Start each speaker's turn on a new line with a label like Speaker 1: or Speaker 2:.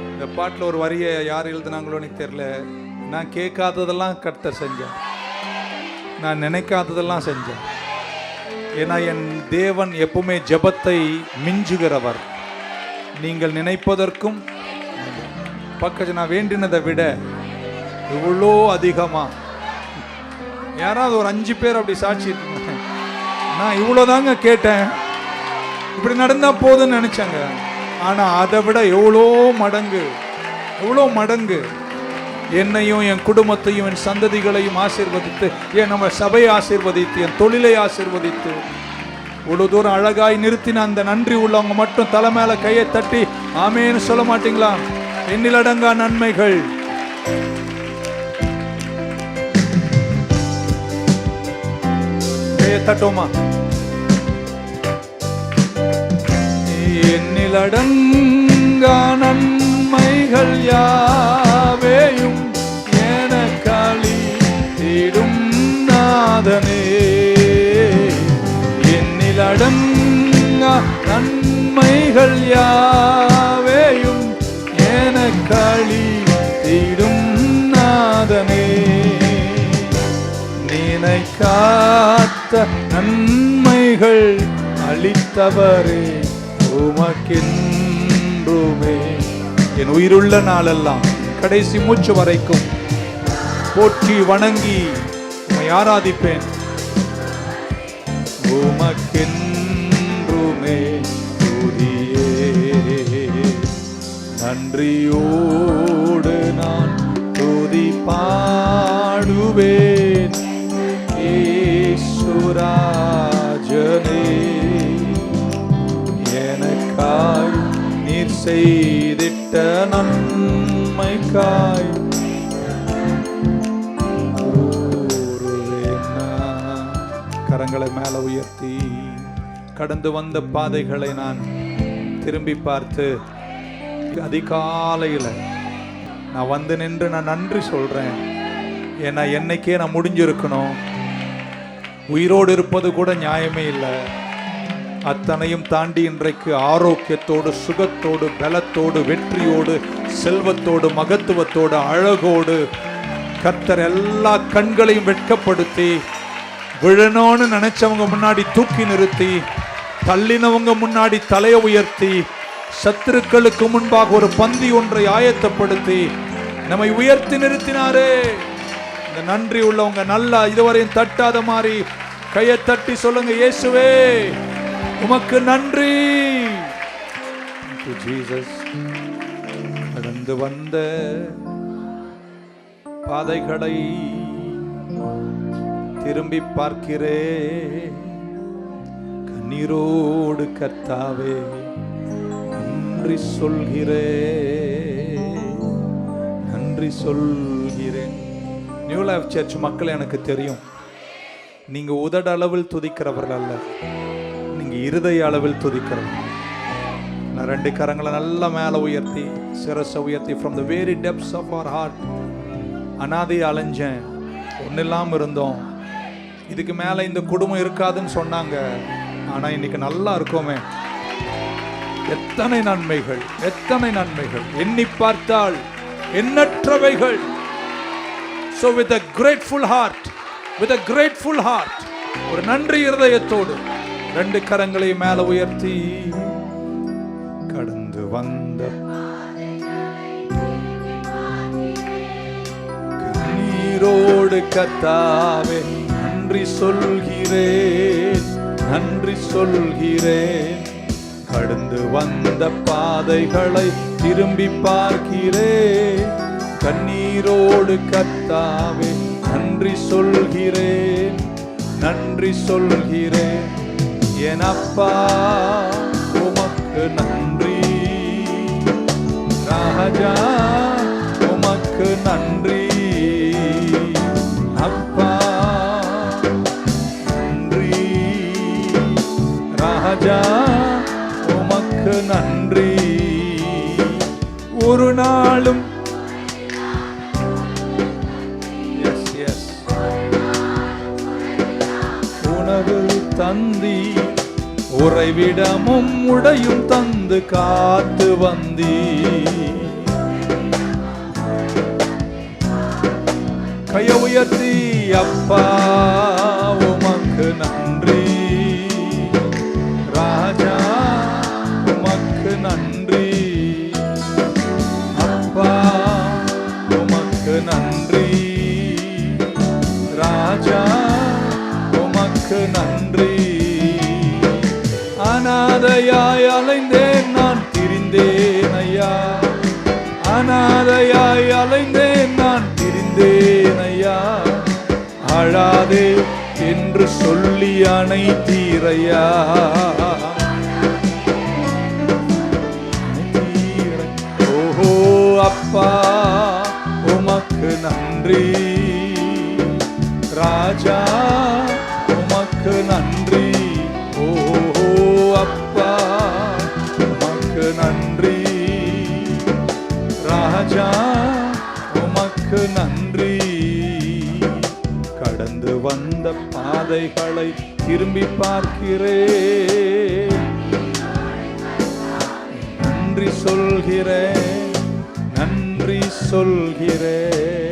Speaker 1: இந்த பாட்டில் ஒரு வரியை யார் எழுதுனாங்களோ எனக்கு தெரில நான் கேட்காததெல்லாம் கர்த்தர் செஞ்சேன் நான் நினைக்காததெல்லாம் செஞ்சேன் ஏன்னா என் தேவன் எப்பவுமே ஜெபத்தை மிஞ்சுகிறவர். நீங்கள் நினைப்பதற்கும் பக்கத்து நான் வேண்டினதை விட இவ்வளோ அதிகமாக யாராவது ஒரு அஞ்சு பேர் அப்படி சாட்சி நான் இவ்வளோதாங்க கேட்டேன். இப்படி நடந்தால் போதும்னு நினைச்சாங்க. ஆனால் அதை விட எவ்வளோ மடங்கு எவ்வளோ மடங்கு என்னையும் என் குடும்பத்தையும் என் சந்ததிகளையும் ஆசீர்வதித்து என் நம்ம சபையை ஆசீர்வதித்து என் தொழிலை ஆசீர்வதித்து இவ்வளோ தூரம் அழகாய் நிறுத்தின அந்த நன்றி உள்ளவங்க மட்டும் தலை மேலே கையை தட்டி ஆமேன்னு சொல்ல மாட்டீங்களா? எண்ணிலடங்கா நன்மைகள். கையை தட்டோமா என்னில் அடங்கா நன்மைகள் யாவேயும் எனக்களி தேடும் நாதனே. என்னில் அடங்கா நன்மைகள் யாவேயும் எனக்களி தேடும் நாதனே நினைக்காத்த நன்மைகள் அளித்தவரே. உமக்கென்றுமே. என் உயிருள்ள நாளெல்லாம் கடைசி மூச்சு வரைக்கும் போற்றி வணங்கி உம்மை ஆராதிப்பேன். உமக்கென்றுமே துதியே. நன்றியோடு நான் செய்திட்ட நன்மைக்காய் கரங்களை மேல உயர்த்தி கடந்து வந்த பாதைகளை நான் திரும்பி பார்த்து அதிகாலையில் நான் வந்து நின்று நான் நன்றி சொல்கிறேன் ஏன்னா என்னைக்கே நான் முடிஞ்சிருக்கணும். உயிரோடு இருப்பது கூட நியாயமே இல்லை. அத்தனையும் தாண்டி இன்றைக்கு ஆரோக்கியத்தோடு சுகத்தோடு பலத்தோடு வெற்றியோடு செல்வத்தோடு மகத்துவத்தோடு அழகோடு கர்த்தர் எல்லா கண்களையும் வெட்கப்படுத்தி விழணும்னு நினைச்சவங்க முன்னாடி தூக்கி நிறுத்தி தள்ளினவங்க முன்னாடி தலையை உயர்த்தி சத்துருக்களுக்கு முன்பாக ஒரு பந்தி ஒன்றை ஆயத்தப்படுத்தி நம்மை உயர்த்தி நிறுத்தினாரே. இந்த நன்றி உள்ளவங்க நல்லா இதுவரையும் தட்டாத மாதிரி கையை தட்டி சொல்லுங்க இயேசுவே. உமக்கு நன்றி. ஜீசஸ் கடந்து வந்த பாதைகளை திரும்பி பார்க்கிறே. கண்ணீரோடு கத்தாவே நன்றி சொல்கிறே. நன்றி சொல்கிறேன் நியூ லைஃப் சர்ச் மக்கள் எனக்கு தெரியும். நீங்க உதடளவில் துதிக்கிறவர்கள் அல்ல. நீங்க இருதய அளவில் துதிக்கிறோம். நான் ரெண்டு கரங்களை நல்லா மேலே உயர்த்தி சிரசை உயர்த்தி from the very depths of our heart அனாதை அலைஞ்சேன். ஒன்றும் இல்லாமல் இருந்தோம். இதுக்கு மேலே இந்த குடும்பம் இருக்காதுன்னு சொன்னாங்க. ஆனால் இன்னைக்கு நல்லா இருக்கோமே. எத்தனை நன்மைகள் எத்தனை நன்மைகள். எண்ணி பார்த்தால் எண்ணற்றவைகள். So with a grateful heart with a grateful heart ஒரு நன்றி இருதயத்தோடு ரெண்டு கரங்களையும் மேலே உயர்த்தி கடந்து வந்த நீரோடு கத்தாவே நன்றி சொல்கிறேன் நன்றி சொல்கிறேன். கடந்து வந்த பாதைகளை திரும்பி பார்க்கிறேன். கண்ணீரோடு கத்தாவே நன்றி சொல்கிறேன் நன்றி சொல்கிறேன். என் அப்பா உமக்கு நன்றி. ராஜா உமக்கு நன்றி. அப்பா நன்றி. ராஜா உமக்கு நன்றி. ஒரு நாளும் எஸ் தந்தி உறைவிடமும் உடையும் தந்து காத்து வந்தீ கைய உயர்த்தி அப்பா உமக்கு நன்றி. ராஜா உமக்கு நன்றி. அப்பா உமக்கு நன்றி. ராஜா உமக்கு நன்றி. அழாதே என்று சொல்லி அணைத்தீரையா? ஓஹோ அப்பா உமக்கு நன்றி. ராஜா கடந்து பாதைகளை திரும்பி பார்க்கிறேன். நன்றி சொல்கிறேன் நன்றி சொல்கிறேன்.